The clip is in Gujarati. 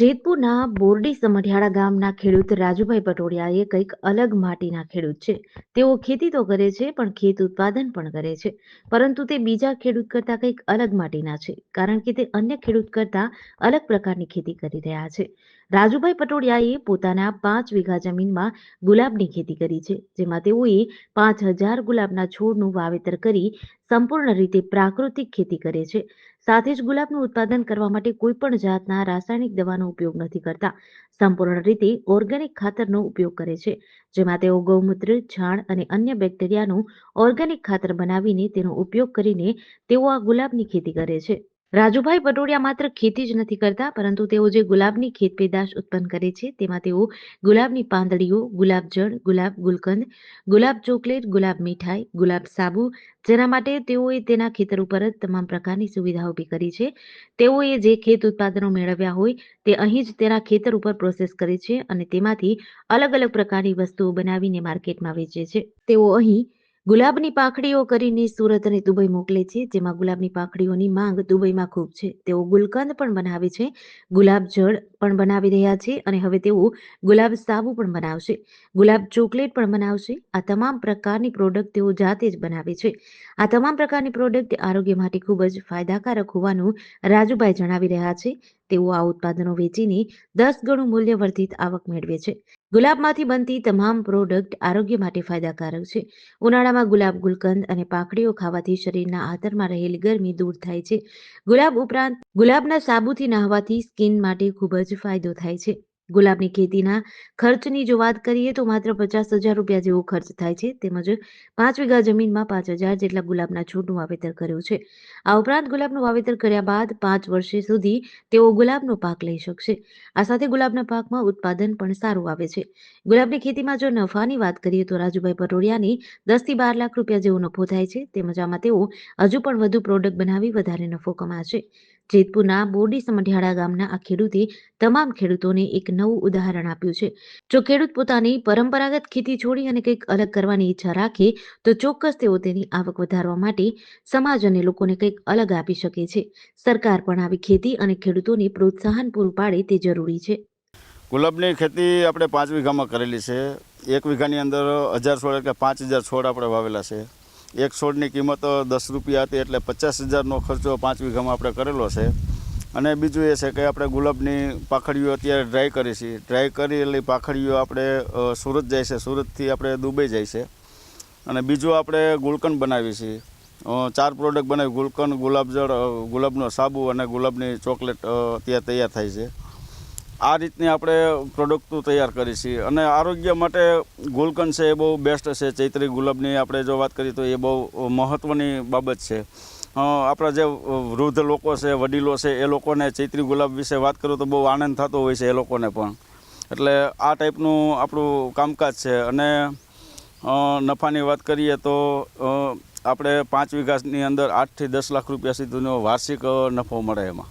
જેતપુરના બોરડી સમઢિયાળા ગામના ખેડૂત રાજુભાઈ પટોડિયાએ કંઈક અલગ માટીના ખેડૂત છે. તેઓ ખેતી તો કરે છે, પણ ખેત ઉત્પાદન પણ કરે છે. પરંતુ તે બીજા ખેડૂત કરતાં કંઈક અલગ માટીના છે, કારણ કે તે અન્ય ખેડૂત કરતાં અલગ પ્રકારની ખેતી કરી રહ્યા છે. રાજુભાઈ પટોડિયાએ પોતાના પાંચ વીઘા જમીનમાં ગુલાબની ખેતી કરી છે, જેમાં તેઓએ પાંચ હજાર ગુલાબના છોડનું વાવેતર કરી સંપૂર્ણ રીતે પ્રાકૃતિક ખેતી કરે છે. સાથે જ ગુલાબનું ઉત્પાદન કરવા માટે કોઈ પણ જાતના રાસાયણિક દવાનો ઉપયોગ નથી કરતા. સંપૂર્ણ રીતે ઓર્ગેનિક ખાતરનો ઉપયોગ કરે છે. જેમાં તેઓ ગૌમૂત્ર, છાણ અને અન્ય બેક્ટેરિયાનું ઓર્ગેનિક ખાતર બનાવીને તેનો ઉપયોગ કરીને તેઓ આ ગુલાબની ખેતી કરે છે. રાજુભાઈ પટોડિયા માત્ર ખેતી જ નથી કરતા, પરંતુ તેઓ જે ગુલાબની ખેત પેદાશ ઉત્પન્ન કરે છે, તેમાં તેઓ ગુલાબની પાંદડીઓ, ગુલાબ જળ, ગુલાબ ગુલકંદ, ગુલાબ ચોકલેટ, ગુલાબ મીઠાઈ, ગુલાબ સાબુ, જેના માટે તેઓએ તેના ખેતર ઉપર જ તમામ પ્રકારની સુવિધા ઊભી કરી છે. તેઓએ જે ખેત ઉત્પાદનો મેળવ્યા હોય, તે અહીં જ તેના ખેતર ઉપર પ્રોસેસ કરે છે અને તેમાંથી અલગ અલગ પ્રકારની વસ્તુઓ બનાવીને માર્કેટમાં વેચે છે. તેઓ અહીં ગુલાબની પાંખડીઓ કરીને સુરત અને દુબઈ મોકલે છે, જેમાં ગુલાબની પાંખડીઓની માંગ દુબઈમાં ખૂબ છે. તેઓ ગુલકંદ પણ બનાવે છે, ગુલાબ જળ પણ બનાવી રહ્યા છે અને હવે તેઓ ગુલાબ સાબુ પણ બનાવશે. ગુલાબ ચોકલેટ પણ બનાવશે. આ તમામ પ્રકારની પ્રોડક્ટ તેઓ જાતે જ બનાવે છે. આ તમામ પ્રકારની પ્રોડક્ટ આરોગ્ય માટે ખૂબ જ ફાયદાકારક હોવાનું રાજુભાઈ જણાવી રહ્યા છે. તેઓ આ ઉત્પાદનો વેચીને દસ ગણું મૂલ્યવર્ધિત આવક મેળવે છે. ગુલાબમાંથી બનતી તમામ પ્રોડક્ટ આરોગ્ય માટે ફાયદાકારક છે. ઉનાળામાં ગુલાબ, ગુલકંદ અને પાખડીઓ ખાવાથી શરીરના આંતરમાં રહેલી ગરમી દૂર થાય છે. ગુલાબ ઉપરાંત ગુલાબના સાબુથી નહાવાથી સ્કિન માટે ખૂબ જ ફાયદો થાય છે. ગુલાબની ખેતીના ખર્ચની જો વાત કરીએ તો માત્ર પચાસ હજાર રૂપિયા જેવો ખર્ચ થાય છે. તેમજ પાંચ વીઘા જમીનમાં પાંચ હજાર જેટલા ગુલાબના છોડનું વાવેતર કર્યું છે. આ ઉપરાંત ગુલાબનું વાવેતર કર્યા બાદ પાંચ વર્ષે સુધી તેઓ ગુલાબનો પાક લઈ શકશે. આ સાથે ગુલાબના પાકમાં ઉત્પાદન પણ સારું આવે છે. ગુલાબની ખેતીમાં જો નફાની વાત કરીએ તો રાજુભાઈ પટોડિયાની દસથી બાર લાખ રૂપિયા જેવો નફો થાય છે. તેમજ આમાં તેઓ હજુ પણ વધુ પ્રોડક્ટ બનાવી વધારે નફો કમાશે. જેતપુરના બોરડી સમઢિયાળા ગામના આ ખેડૂતે તમામ ખેડૂતોને એક નવું ઉદાહરણ આપ્યું છે. જો ખેડૂત પોતાની પરંપરાગત ખેતી છોડી અને કંઈક અલગ કરવાની ઈચ્છા રાખે, તો ચોક્કસ તેઓ તેની આવક વધારવા માટે સમાજ અને લોકોને કંઈક અલગ આપી શકે છે. સરકાર પણ આવી ખેતી અને ખેડૂતોને પ્રોત્સાહન પૂરું પાડે તે જરૂરી છે. ગુલાબની ખેતી આપણે પાંચ વીઘામાં કરેલી છે. એક વીઘાની અંદર હજાર છોડ એટલે પાંચ હજાર છોડ આપણે વાવેલા છે. એક છોડની કિંમત દસ રૂપિયા હતી એટલે પચાસ હજારનો ખર્ચો પાંચ વીઘામાં આપણે કરેલો છે. અને બીજું એ છે કે આપણે ગુલાબની પાખડીઓ અત્યારે ડ્રાય કરી છે. ડ્રાય કરેલી પાખડીઓ આપણે સુરત જાય છે. સુરતથી આપણે દુબઈ જાય છે. અને બીજું આપણે ગુલકંદ બનાવી છીએ. ચાર પ્રોડક્ટ બનાવી ગુલકંદ, ગુલાબજળ ગુલાબનો સાબુ અને ગુલાબની ચોકલેટ અત્યારે તૈયાર થાય છે. આ રીતની આપણે પ્રોડક્ટો તૈયાર કરી છીએ. અને આરોગ્ય માટે ગુલકંદ છે એ બહુ બેસ્ટ છે, ચૈત્રી ગુલાબની આપણે જો વાત કરીએ તો એ બહુ મહત્ત્વની બાબત છે. આપણા જે વૃદ્ધ લોકો છે, વડીલો છે, એ લોકોને ચૈત્રી ગુલાબ વિશે વાત કરું તો બહુ આનંદ થતો હોય છે એ લોકોને પણ. એટલે આ ટાઈપનું આપણું કામકાજ છે. અને નફાની વાત કરીએ તો આપણે પાંચ વીઘાની અંદર આઠથી દસ લાખ રૂપિયા સુધીનો વાર્ષિક નફો મળે એમાં.